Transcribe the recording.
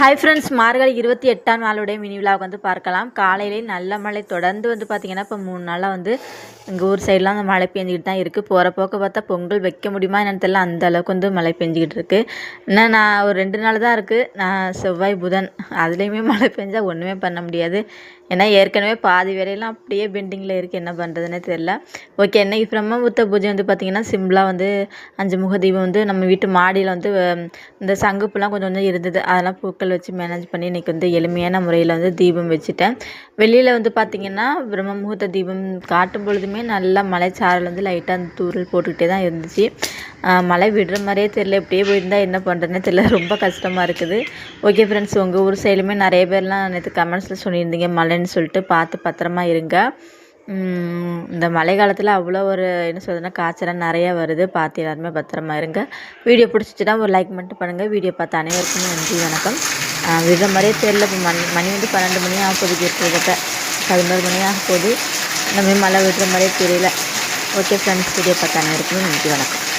Hi friends மார்கழி இருபத்தி எட்டாம் நாளுடைய மினி விழாவுக்கு வந்து பார்க்கலாம். காலையிலே நல்ல மழை தொடர்ந்து வந்து பார்த்திங்கன்னா இப்போ மூணு நாளாக வந்து எங்கள் ஊர் சைட்லாம் அந்த மழை பெஞ்சிக்கிட்டு தான் இருக்குது போகிற போக்க பார்த்தா பொங்கல் வைக்க முடியுமா என்னன்னு தெரியல அந்த அளவுக்கு வந்து மழை பெஞ்சிக்கிட்டு இருக்குது இன்னும் நான் ஒரு ரெண்டு நாள் தான் இருக்குது நான் செவ்வாய் புதன் அதுலேயுமே மழை பெஞ்சால் ஒன்றுமே பண்ண முடியாது. ஏன்னா ஏற்கனவே பாதி வேலையெல்லாம் அப்படியே பெண்டிங்கில் இருக்குது என்ன பண்ணுறதுனே தெரில ஓகே இன்னைக்கு பிரம்மபுத்த பூஜை வந்து பார்த்திங்கன்னா சிம்பிளாக வந்து அஞ்சு முக தீபம் வந்து நம்ம வீட்டு மாடியில் வந்து இந்த சங்குப்புலாம் கொஞ்சம் கொஞ்சம் இருந்தது. அதெல்லாம் பூக்கள் வச்சு மேனேஜ் பண்ணி இன்றைக்கி வந்து எளிமையான முறையில் வந்து தீபம் வச்சுட்டேன். வெளியில் வந்து பார்த்திங்கன்னா பிரம்ம முகூர்த்த தீபம் காட்டும் பொழுதுமே நல்லா மலைச்சாரல் வந்து லைட்டாக அந்த தூரல் போட்டுக்கிட்டே தான் இருந்துச்சு. மழை விடுற மாதிரியே தெரில இப்படியே போயிருந்தால் என்ன பண்ணுறதுனே தெரியல ரொம்ப கஷ்டமாக இருக்குது. ஓகே ஃப்ரெண்ட்ஸ் உங்கள் ஊர் சைடுமே நிறைய பேர்லாம் நேற்று கமெண்ட்ஸில் சொல்லியிருந்தீங்க மழைன்னு சொல்லிட்டு பார்த்து பத்திரமா இருங்க. இந்த மழை காலத்தில் அவ்வளோ ஒரு என்ன சொல்றதுன்னா காய்ச்சலாம் நிறையா வருது. பார்த்து எல்லாருமே பத்திரமா இருங்க. வீடியோ பிடிச்சிச்சுன்னா ஒரு லைக் மட்டும் பண்ணுங்கள் வீடியோ பார்த்த அனைவருக்குமே நன்றி வணக்கம். விடுற மாதிரியே தெரியல. இப்போ மணி மணி வந்து பன்னெண்டு மணி ஆக போகுது கிட்டத்தட்ட பதினோரு மணி ஆக போகுது. இந்த மழை விடுற மாதிரியே தெரியல. ஓகே ஃப்ரெண்ட்ஸ் வீடியோ பார்த்த அனைவருக்குமே நன்றி வணக்கம்.